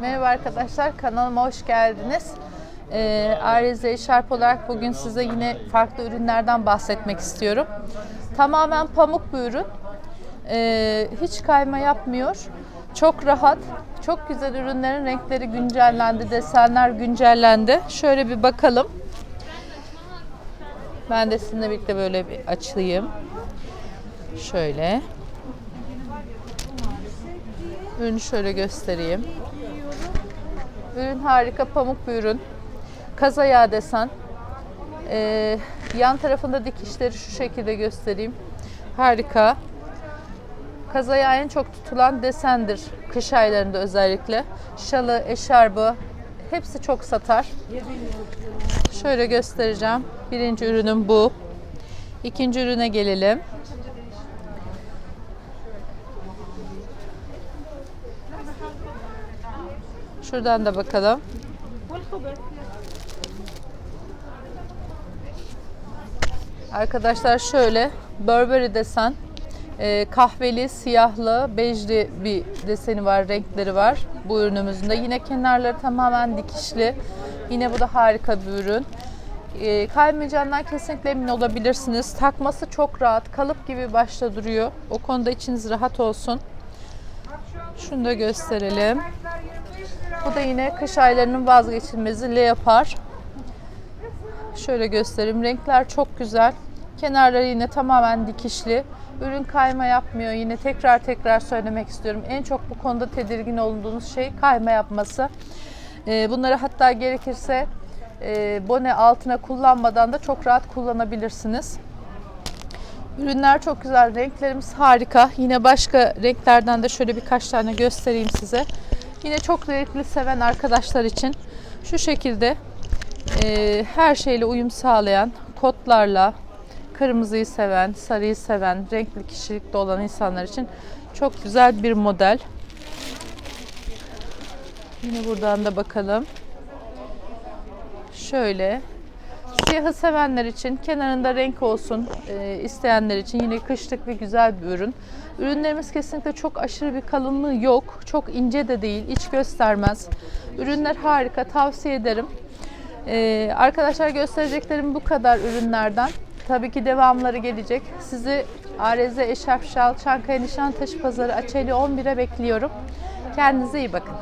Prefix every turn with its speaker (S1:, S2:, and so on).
S1: Merhaba arkadaşlar, kanalıma hoş geldiniz. Ee, Arize Şarp olarak bugün size yine farklı ürünlerden bahsetmek istiyorum. Tamamen pamuk bir ürün. Ee, hiç kayma yapmıyor. Çok rahat, çok güzel ürünlerin renkleri güncellendi, desenler güncellendi. Şöyle bir bakalım. Ben de sizinle birlikte böyle bir açayım. Şöyle. Ürünü şöyle göstereyim. Ürün harika pamuk bir ürün. Kaz ayağı desen. Ee, yan tarafında dikişleri şu şekilde göstereyim. Harika. Kaz ayağı en çok tutulan desendir. Kış aylarında özellikle. Şalı, eşarbı hepsi çok satar. Şöyle göstereceğim. Birinci ürünüm bu. İkinci ürüne gelelim. Şuradan da bakalım. Arkadaşlar şöyle Burberry desen e, kahveli, siyahlı, bejli bir deseni var, renkleri var bu ürünümüzün de. Yine kenarları tamamen dikişli. Yine bu da harika bir ürün. E, kaymayacağından kesinlikle emin olabilirsiniz. Takması çok rahat, kalıp gibi başta duruyor. O konuda içiniz rahat olsun. Şunu da gösterelim. Bu da yine kış aylarının vazgeçilmezi leopar. Şöyle göstereyim. Renkler çok güzel. Kenarları yine tamamen dikişli. Ürün kayma yapmıyor. Yine tekrar tekrar söylemek istiyorum. En çok bu konuda tedirgin olduğunuz şey kayma yapması. Ee, Bunları hatta gerekirse e, bone altına kullanmadan da çok rahat kullanabilirsiniz. Ürünler çok güzel. Renklerimiz harika. Yine başka renklerden de şöyle birkaç tane göstereyim size. Yine çok renkli seven arkadaşlar için şu şekilde e, her şeyle uyum sağlayan kotlarla kırmızıyı seven, sarıyı seven, renkli kişilikte olan insanlar için çok güzel bir model. Yine buradan da bakalım. Şöyle Siyahı sevenler için kenarında renk olsun e, isteyenler için yine kışlık ve güzel bir ürün. Ürünlerimiz kesinlikle çok aşırı bir kalınlığı yok. Çok ince de değil, iç göstermez. Ürünler harika, tavsiye ederim. E, arkadaşlar göstereceklerim bu kadar ürünlerden. Tabii ki devamları gelecek. Sizi Areze Eşarp Şal Çankaya Nişantaşı Pazarı Açeli 11'e bekliyorum. Kendinize iyi bakın.